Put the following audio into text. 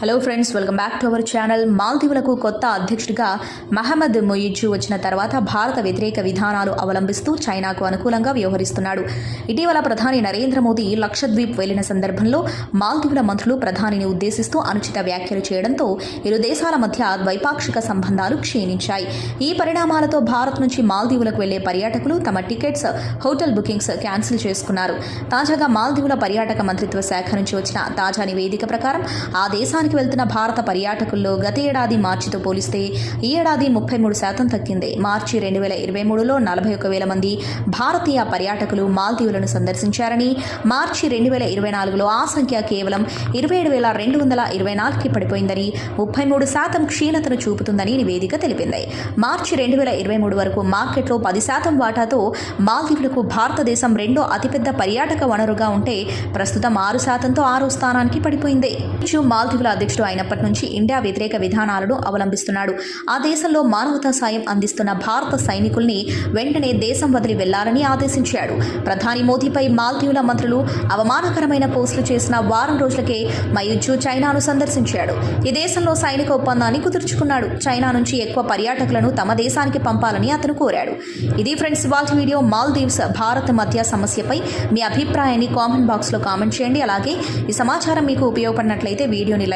Hello friends welcome back to our channel మాల్దీవులకు కొత్త అధ్యక్షుడిగా మహమ్మద్ మొయిజు వచ్చిన తర్వాత భారత వ్యతిరేక విధానాలు అవలంబిస్తూ చైనాకు అనుకూలంగా వ్యవహరిస్తున్నాడు. ఇటీవల ప్రధాని నరేంద్ర మోదీ లక్షద్వీప్ వెళ్ళిన సందర్భంలో మాల్దీవుల మంత్రులు ప్రధానిని ఉద్దేశిస్తూ అనుచిత వ్యాఖ్యలు చేయడంతో ఇరు దేశాల మధ్య ద్వైపాక్షిక సంబంధాలు క్షీణించాయి. ఈ పరిణామాలతో భారత్ నుంచి మాల్దీవులకు వెళ్ళే పర్యాటకులు తమ టికెట్స్ హోటల్ బుకింగ్స్ క్యాన్సిల్ చేసుకున్నారు. తాజాగా మాల్దీవుల పర్యాటక మంత్రిత్వ శాఖ నుంచి వచ్చిన తాజా నివేదిక ప్రకారం ఆ దేశానికి వెళ్తున్న భారత పర్యాటకుల్లో గత ఏడాది మార్చితో పోలిస్తే ఈ ఏడాది ముప్పై మూడు శాతం తగ్గింది. మార్చి రెండు వేల ఇరవై మూడులో నలభై ఒక వేల మంది భారతీయ పర్యాటకులు మాల్దీవులను సందర్శించారని మార్చి రెండు వేల ఇరవై నాలుగులో ఆ సంఖ్య కేవలం ఇరవై ఏడు వేల రెండు వందల ఇరవై నాలుగుకి పడిపోయిందని ముప్పై మూడు శాతం క్షీణతను చూపుతుందని నివేదిక తెలిపింది. మార్చి రెండు వేల ఇరవై మూడు వరకు మార్కెట్లో పది శాతం వాటాతో మాల్దీవులకు భారతదేశం రెండో అతిపెద్ద పర్యాటక వనరుగా ఉంటే ప్రస్తుతం ఆరు శాతంతో ఆరో స్థానానికి పడిపోయింది. మాల్దీవుల అధ్యక్షుడు అయినప్పటి నుంచి ఇండియా వ్యతిరేక విధానాలను అవలంబిస్తున్నాడు. ఆ దేశంలో మానవతా సాయం అందిస్తున్న భారత సైనికుల్ని వెంటనే దేశం వదిలి వెళ్ళాలని ఆదేశించాడు. ప్రధాని మోదీపై మాల్దీవుల మంత్రులు అవమానకరమైన పోస్టులు చేసిన వారం రోజులకే మయుజు చైనాను సందర్శించాడు. ఈ దేశంలో సైనిక ఒప్పందాన్ని కుదుర్చుకున్నాడు. చైనా నుంచి ఎక్కువ పర్యాటకులను తమ దేశానికి పంపాలని అతను కోరాడు. ఇది ఫ్రెండ్స్ ఇవాళ వీడియో మాల్దీవ్స్ భారత్ మధ్య సమస్యపై మీ అభిప్రాయాన్ని కామెంట్ బాక్స్లో కామెంట్ చేయండి. అలాగే ఈ సమాచారం మీకు ఉపయోగపడినట్లయితే వీడియోని